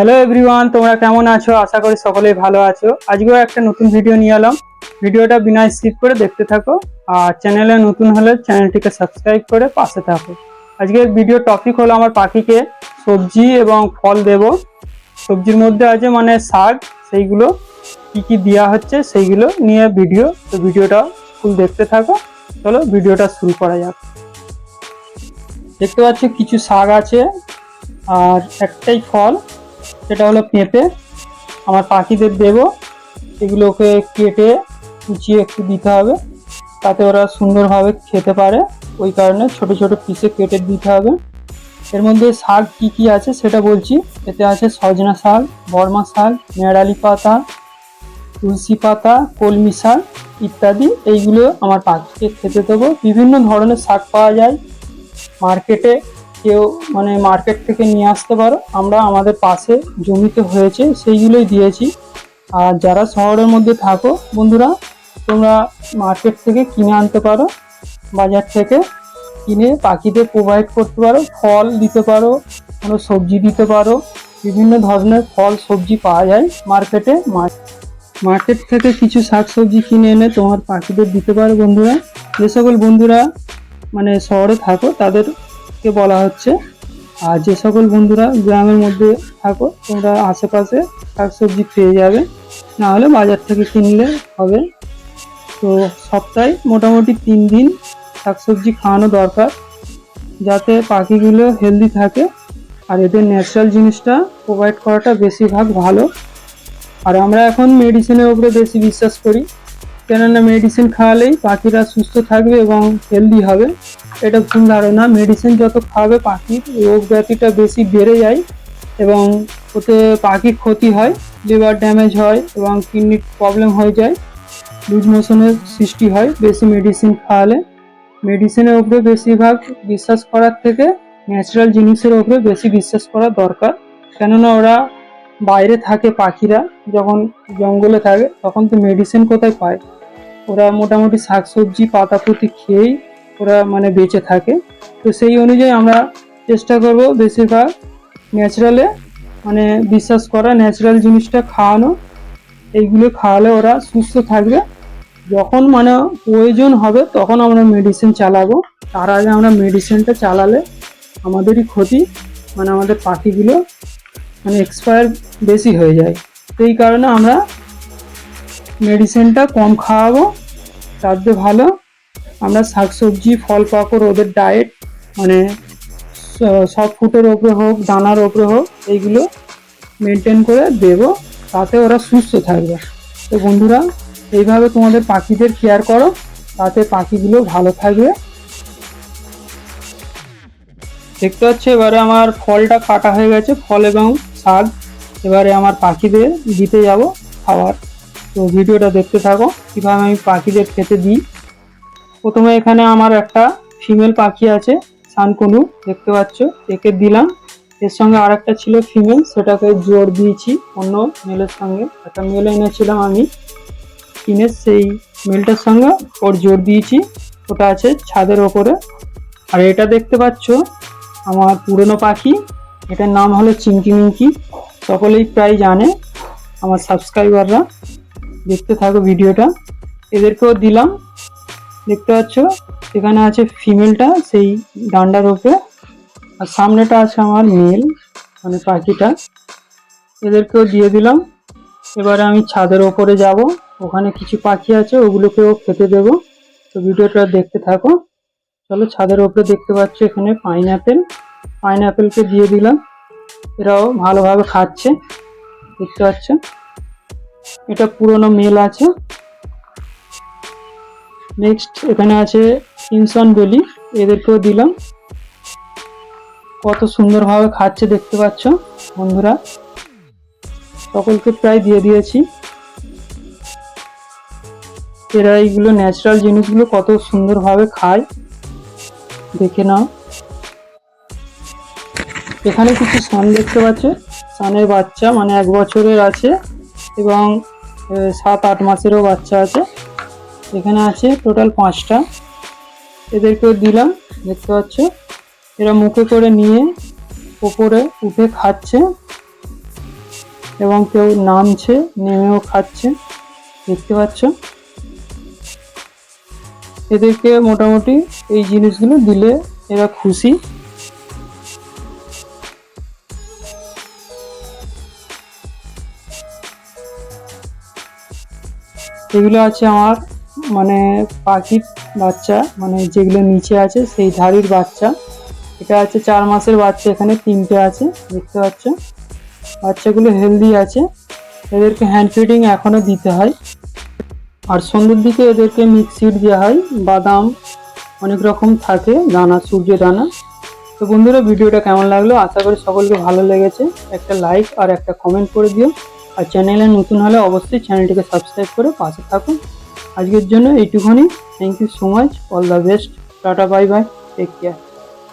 Hello everyone তোমরা কেমন আছো? আশা করি সকলেই ভালো আছো। আজকেও একটা নতুন ভিডিও নিয়ে এলাম। ভিডিওটা বিনা স্কিপ করে দেখতে থাকো। আর চ্যানেলে নতুন হলে চ্যানেলটিকে সাবস্ক্রাইব করে পাশে থাকো। আজকের ভিডিও টপিক হলো আমার পাখিকে সবজি এবং ফল দেব। সবজির মধ্যে আছে মানে শাক, সেইগুলো কি কি দেওয়া হচ্ছে সেইগুলো নিয়ে ভিডিও তো ভিডিওটা ফুল দেখতে থাকো। চলো ভিডিওটা শুরু করা যাক। দেখতে পাচ্ছ কিছু শাক আছে, আর একটাই ফল। সেটা হলো পেঁপে। আমার পাখিদের দেব। এগুলোকে কেটে কুচিয়ে একটু দিতে হবে। তাতে ওরা সুন্দরভাবে খেতে পারে। ওই কারণে ছোট ছোট পিসে কেটে দিতে হবে। এর মধ্যে শাক কি কি আছে সেটা বলছি। এতে আছে সজনা শাক, বর্মা শাক মেড়ালি পাতা, তুলসী পাতা, কলমি শাক ইত্যাদি। এইগুলো আমার পাখিকে খেতে দেবো। বিভিন্ন ধরনের শাক পাওয়া যায়। মার্কেটে কেউ মানে মার্কেট থেকে নিয়ে আসতে পারো। আমরা আমাদের পাশে জমিতে হয়েছে, সেইগুলোই দিয়েছি। আর যারা শহরের মধ্যে থাকো, বন্ধুরা, তোমরা মার্কেট থেকে কিনে আনতে পারো, বাজার থেকে কিনে পাখিদের প্রোভাইড করতে পারো, ফল দিতে পারো, কোনো সবজি দিতে পারো, বিভিন্ন ধরনের ফল, সবজি পাওয়া যায় মার্কেটে মার্কেট থেকে কিছু শাক সবজি কিনে এনে তোমার পাখিদের দিতে পারো, বন্ধুরা। যে সকল বন্ধুরা মানে শহরে থাকো তাদেরকে বলা হচ্ছে। আর যে সকল বন্ধুরা গ্রামের মধ্যে থাকো, তোমরা আশেপাশে শাকসবজি পেয়ে যাবে। না হলে বাজার থেকে কিনলে হবে। তো সপ্তাহে মোটামুটি তিন দিন শাকসবজি খাওয়ানো দরকার, যাতে পাখিগুলো হেলদি থাকে। আর এদের ন্যাচারাল জিনিসটা প্রোভাইড করাটা বেশিরভাগ ভালো। আর আমরা এখন মেডিসিনের উপরে বেশি বিশ্বাস করি। কেননা মেডিসিন খাওয়ালেই পাখিরা সুস্থ থাকবে এবং হেলদি হবে। এটা ভুল ধারণা। মেডিসিন যত খাওয়াবে পাখির রোগ ব্যাধিটা বেশি বেড়ে যায় এবং ওতে পাখির ক্ষতি হয় লিভার ড্যামেজ হয় এবং কিডনির প্রবলেম হয়ে যায়। লুজ মোশনের সৃষ্টি হয় বেশি মেডিসিন খাওয়ালে। মেডিসিনের উপরে বেশিরভাগ বিশ্বাস করার থেকে ন্যাচারাল জিনিসের উপরে বেশি বিশ্বাস করা দরকার। কেননা ওরা বাইরে থাকে পাখিরা, যখন জঙ্গলে থাকে, তখন তো মেডিসিন কোথায় পায়? ওরা মোটামুটি শাকসবজি পাতাপুতি খেয়েই ওরা মানে বেঁচে থাকে। তো সেই অনুযায়ী আমরা চেষ্টা করব বেশিরভাগ ন্যাচারালে মানে বিশ্বাস করা ন্যাচারাল জিনিসটা খাওয়ানো। এইগুলো খাওয়ালে ওরা সুস্থ থাকবে। যখন মানে প্রয়োজন হবে তখন আমরা মেডিসিন চালাবো। তার আগে আমরা মেডিসিনটা চালালে আমাদেরই ক্ষতি মানে আমাদের পাখিগুলো মানে এক্সপায়ার বেশি হয়ে যায়। এই কারণে আমরা মেডিসিনটা কম খাওয়াবো। চেয়ে ভালো, আমরা শাকসবজি ফল পাকড় ওদের ডায়েট মানে সব ফুটের ওপরে হোক, দানার ওপরে হোক, এইগুলো মেনটেন করে দেবো, তাতে ওরা সুস্থ থাকবে। তো বন্ধুরা, এইভাবে তোমাদের পাখিদের কেয়ার করো, তাতে পাখিগুলো ভালো থাকবে। দেখতে পাচ্ছ, এবারে আমার ফলটা কাটা হয়ে গেছে, ফল এবং শাক। এবারে আমার পাখিদের দিতে যাব খাবার তো ভিডিওটা দেখতে থাকো, কীভাবে আমি পাখিদের খেতে দিই। প্রথমে এখানে আমার একটা ফিমেল পাখি আছে, সানকনু, দেখতে পাচ্ছ, একে দিলাম। এর সঙ্গে আর একটা ছিল ফিমেল সেটাকে জোর দিয়েছি, অন্য মেলের সঙ্গে। একটা মেল এনেছিলাম আমি, কিনে সেই মেলটার সঙ্গে ওর জোর দিয়েছি, ওটা আছে ছাদের ওপরে। আর এটা দেখতে পাচ্ছ, আমার পুরনো পাখি, এটার নাম হলো চিঙ্কি মিঙ্কি সকলেই প্রায় জানে, আমার সাবস্ক্রাইবাররা দেখতে থাকো ভিডিওটা। এদেরকেও দিলাম। দেখতে পাচ্ছ? এখানে আছে ফিমেলটা সেই ডান্ডার ওপরে। আর সামনেটা আছে আমার মেল মানে পাখিটা। এদেরকেও দিয়ে দিলাম। এবারে আমি ছাদের ওপরে যাব। ওখানে কিছু পাখি আছে, ওগুলোকেও খেতে দেব। তো ভিডিওটা দেখতে থাকো। চলো ছাদের ওপরে দেখতে পাচ্ছ এখানে পাইনঅ্যাপেল পাইনঅ্যাপেলকে দিয়ে দিলাম। এরাও ভালোভাবে খাচ্ছে। দেখতে পাচ্ছ? এটা পুরনো মেল আছে। নেক্সট এখানে আছে ইনসন বেলি। এদেরকেও দিলাম। কত সুন্দরভাবে খাচ্ছে দেখতে পাচ্ছ বন্ধুরা। সকলকে প্রায় দিয়ে দিয়েছি। এরা এইগুলো ন্যাচারাল জিনিসগুলো কত সুন্দরভাবে খায়। দেখে নাও। এখানে কিছু সান দেখতে পাচ্ছ। সানের বাচ্চা মানে এক বছরের আছে। এবং সাত, আট মাসেরও বাচ্চা আছে। এখানে আছে টোটাল পাঁচটা। এদেরকেও দিলাম, দেখতে পাচ্ছ? এরা মুখে করে নিয়ে ওপরে উঠে খাচ্ছে এবং কেউ নামছে, নেমেও খাচ্ছে। দেখতে পাচ্ছ? এদেরকে মোটামুটি এই জিনিসগুলো দিলে এরা খুশি। এগুলো আছে আমার মানে পাখির বাচ্চা মানে যেগুলো নিচে আছে সেই ধাড়ির বাচ্চা। এটা আছে চার মাসের বাচ্চা, এখানে তিনটে আছে, দেখতে পাচ্ছ। বাচ্চাগুলো হেলদি আছে। এদেরকে হ্যান্ড ফিডিং এখনও দিতে হয়। আর সন্ধ্যের দিকে এদেরকে মিক্সিড দেওয়া হয়। বাদাম অনেক রকম থাকে, দানা সূর্য দানা। তো বন্ধুরা, ভিডিওটা কেমন লাগল? আশা করি সকলকে ভালো লেগেছে। একটা লাইক আর একটা কমেন্ট করে দিও। আর চ্যানেলে নতুন হলে অবশ্যই চ্যানেলটিকে সাবস্ক্রাইব করে পাশে থাকুন। আজকের জন্য এইটুকুনি। Thank you so much all the best tata bye bye take care